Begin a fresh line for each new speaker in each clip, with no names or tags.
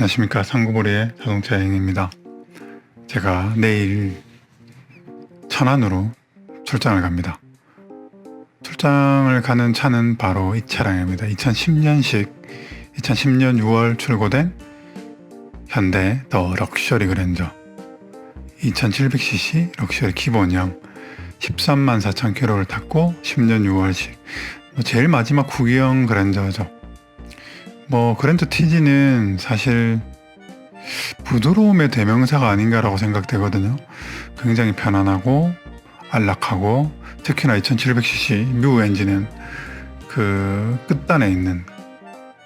안녕하십니까 상구보리의 자동차 여행입니다. 제가 내일 천안으로 출장을 갑니다. 출장을 가는 차는 바로 이 차량입니다. 2010년식 2010년 6월 출고된 현대 더 럭셔리 그랜저 2700cc 럭셔리 기본형 13만 4천 킬로를 탔고 10년 6월식 뭐 제일 마지막 구기형 그랜저죠. 뭐 그랜저 TG는 사실 부드러움의 대명사가 아닌가라고 생각되거든요. 굉장히 편안하고 안락하고 특히나 2700cc 뮤 엔진은 그 끝단에 있는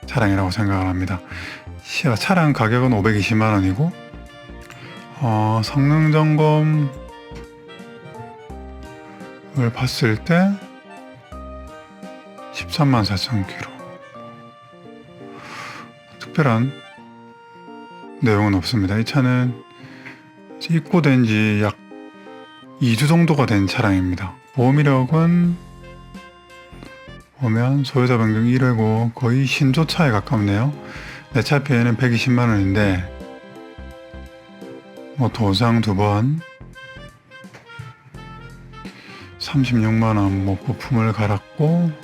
차량이라고 생각을 합니다. 시- 차량 가격은 520만 원이고 어, 성능 점검을 봤을 때 13만 4천 킬로 특별한 내용은 없습니다. 이 차는 입고된 지 약 2주 정도가 된 차량입니다. 보험이력은 보면 소유자 변경 1회고 거의 신조차에 가깝네요. 내 차 피해는 120만 원인데 뭐 도상 두 번 36만 원 뭐 부품을 갈았고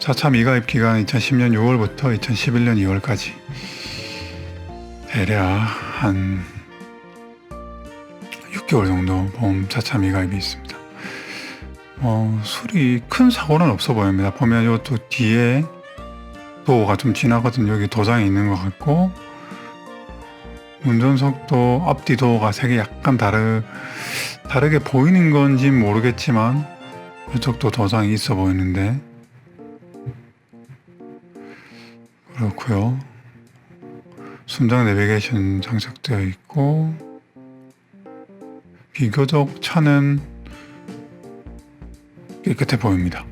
자차 미가입 기간 2010년 6월부터 2011년 2월까지 대략 한 6개월 정도 보험 자차 미가입이 있습니다. 어, 술이 큰 사고는 없어 보입니다. 보면 이것도 뒤에 도어가 좀 지나거든요. 여기 도장이 있는 것 같고 운전석도 앞뒤 도어가 색이 약간 다르, 다르게 보이는 건지 모르겠지만 이쪽도 도장이 있어 보이는데 그렇고요. 순정 내비게이션 장착되어 있고 비교적 차는 깨끗해 보입니다.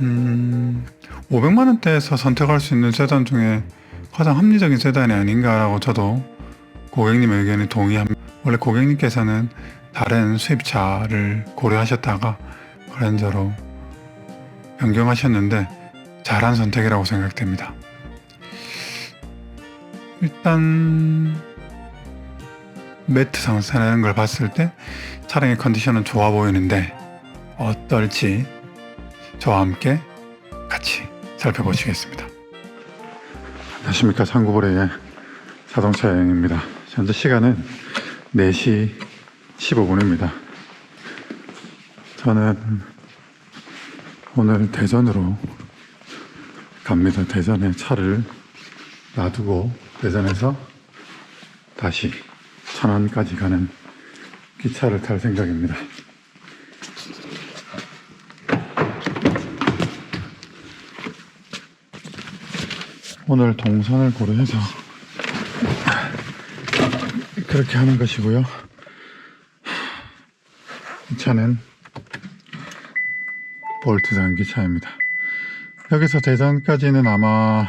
음, 500만 원대에서 선택할 수 있는 세단 중에 가장 합리적인 세단이 아닌가라고 저도 고객님의 의견에 동의합니다. 원래 고객님께서는 다른 수입차를 고려하셨다가 그랜저로 변경하셨는데 잘한 선택이라고 생각됩니다. 일단 매트 상태라는 걸 봤을 때 차량의 컨디션은 좋아 보이는데 어떨지 저와 함께 같이 살펴보시겠습니다. 안녕하십니까 상구보레의 자동차 여행입니다. 현재 시간은 4시 15분입니다. 저는 오늘 대전으로 갑니다. 대전에 차를 놔두고 대전에서 다시 천안까지 가는 기차를 탈 생각입니다. 오늘 동선을 고려해서 그렇게 하는 것이고요. 이 차는 볼트 전기차입니다. 여기서 대전까지는 아마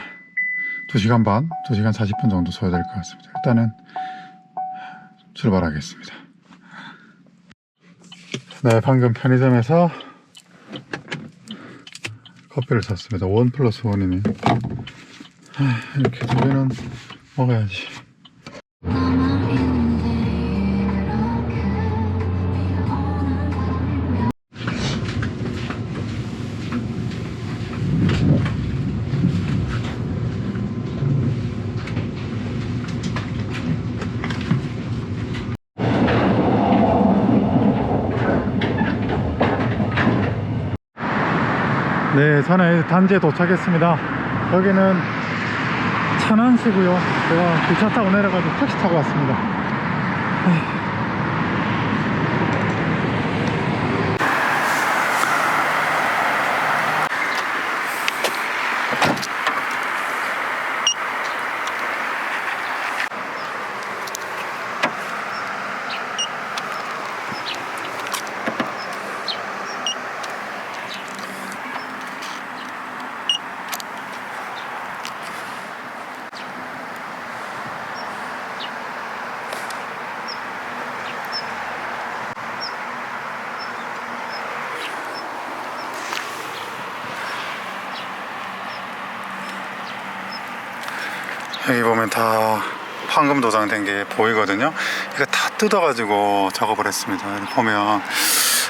2시간 반, 2시간 40분 정도 소요될 것 같습니다. 일단은 출발하겠습니다. 네, 방금 편의점에서 커피를 샀습니다. 원 플러스 원이네. 하, 이렇게 두 개는 먹어야지. 네 저는 단지에 도착했습니다. 여기는 천안시고요. 제가 기차 타고 내려가지고 택시 타고 왔습니다. 여기 보면 다 황금 도장된 게 보이거든요. 이거 다 뜯어가지고 작업을 했습니다. 보면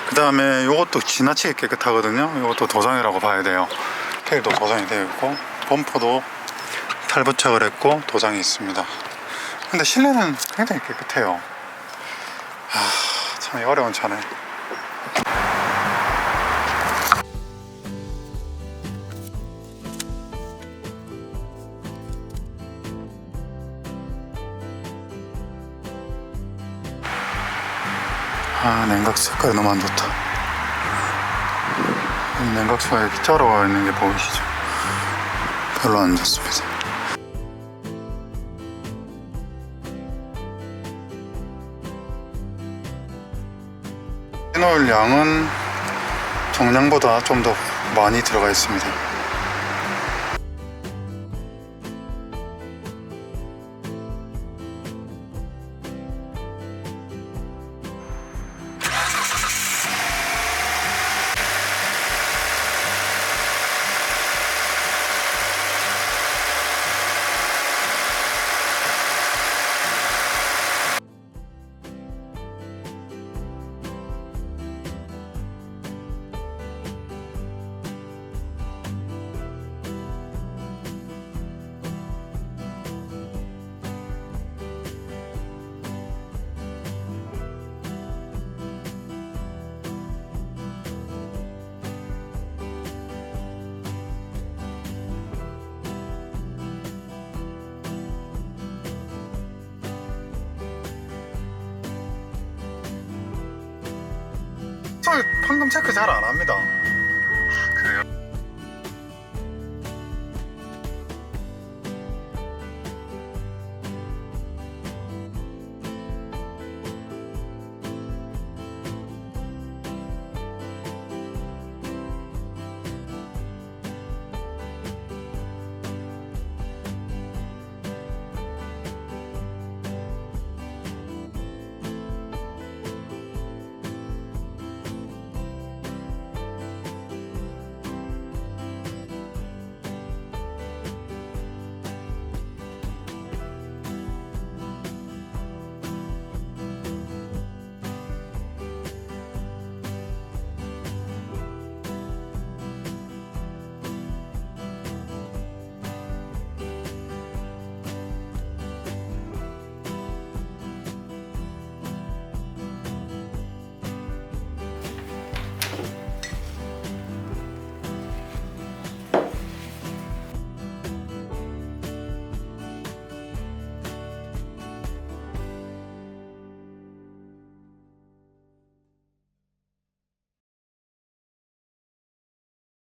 그 다음에 이것도 지나치게 깨끗하거든요. 이것도 도장이라고 봐야 돼요. 테일도 도장이 되어 있고 범퍼도 탈부착을 했고 도장이 있습니다. 근데 실내는 굉장히 깨끗해요. 아, 참 어려운 차네. 아 냉각 색깔이 너무 안 좋다. 이 냉각수가 이렇게 쩔어가 있는 게 보이시죠? 별로 안 좋습니다. 페놀 양은 정량보다 좀 더 많이 들어가 있습니다 방금 체크 잘 안 합니다